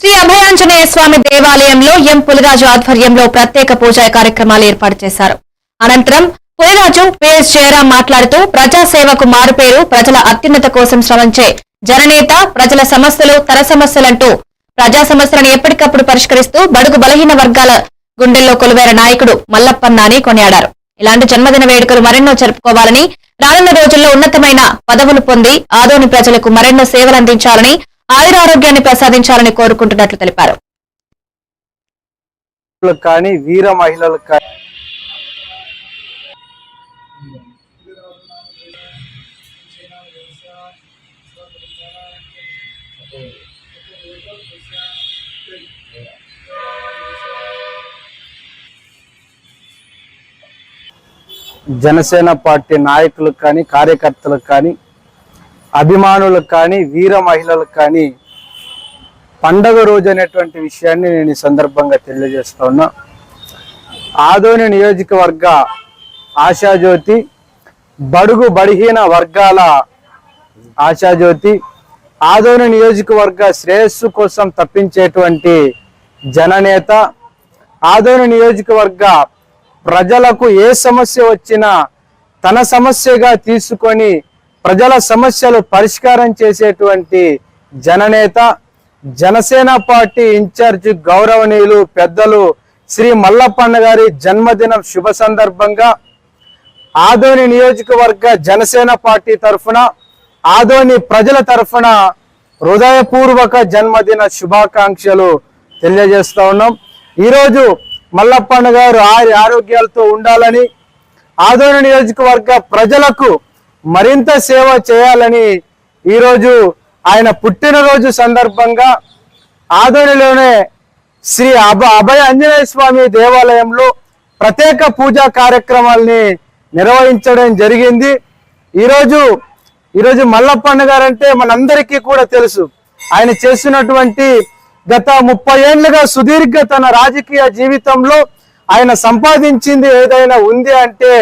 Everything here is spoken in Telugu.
శ్రీ అభయాంజనేయ స్వామి దేవాలయంలో ఎం పులిరాజు ఆధ్వర్యంలో ప్రత్యేక పూజా కార్యక్రమాలు ఏర్పాటు చేశారు. అనంతరం పులిరాజు పిఎస్ జయరాం మాట్లాడుతూ ప్రజాసేవకు మారుపేరు ప్రజల అత్యున్నత కోసం శ్రమించే జననేత ప్రజల సమస్యలు తర సమస్యలంటూ ప్రజా సమస్యలను ఎప్పటికప్పుడు పరిష్కరిస్తూ బడుగు బలహీన వర్గాల గుండెల్లో కొలువైన నాయకుడు మల్లప్పన్న అని కొనియాడారు. ఇలాంటి జన్మదిన వేడుకలు మరెన్నో జరుపుకోవాలని రానున్న రోజుల్లో ఉన్నతమైన పదవులు పొంది ఆదోని ప్రజలకు మరెన్నో సేవలు అందించాలని ఆయురారోగ్యాన్ని ప్రసాదించాలని కోరుకుంటున్నట్లు తెలిపారు. కానీ వీర మహిళలకు కానీ. జనసేన పార్టీ నాయకులకు కానీ కార్యకర్తలకు కానీ అభిమానులకు కానీ వీర మహిళలకు కానీ పండగ రోజు అనేటువంటి విషయాన్ని నేను ఈ సందర్భంగా తెలియజేస్తా ఉన్నా. ఆదోని నియోజకవర్గ ఆశాజ్యోతి బడుగు బడిహీన వర్గాల ఆశాజ్యోతి ఆదోని నియోజకవర్గ శ్రేయస్సు కోసం తప్పించేటువంటి జననేత ఆదోని నియోజకవర్గ ప్రజలకు ఏ సమస్య వచ్చినా తన సమస్యగా తీసుకొని ప్రజల సమస్యలు పరిష్కారం చేసేటువంటి జననేత జనసేన పార్టీ ఇన్ఛార్జ్ గౌరవనీయులు పెద్దలు శ్రీ మల్లప్పన్న గారి జన్మదినం శుభ సందర్భంగా ఆదోని నియోజకవర్గ జనసేన పార్టీ తరఫున ఆదోని ప్రజల తరఫున హృదయపూర్వక జన్మదిన శుభాకాంక్షలు తెలియజేస్తా ఉన్నాం. ఈరోజు మల్లప్పన్న గారు ఆరి ఆరోగ్యాలతో ఉండాలని ఆదోని నియోజకవర్గ ప్రజలకు మరింత సేవ చేయాలని ఈరోజు ఆయన పుట్టినరోజు సందర్భంగా ఆదోనిలోనే శ్రీ అభ అభయ ఆంజనేయ స్వామి దేవాలయంలో ప్రత్యేక పూజా కార్యక్రమాల్ని నిర్వహించడం జరిగింది. ఈరోజు ఈరోజు మల్లప్పన్న గారంటే మనందరికీ కూడా తెలుసు. ఆయన చేస్తున్నటువంటి గత ముప్పై ఏళ్ళుగా సుదీర్ఘ తన రాజకీయ జీవితంలో ఆయన సంపాదించింది ఏదైనా ఉంది అంటే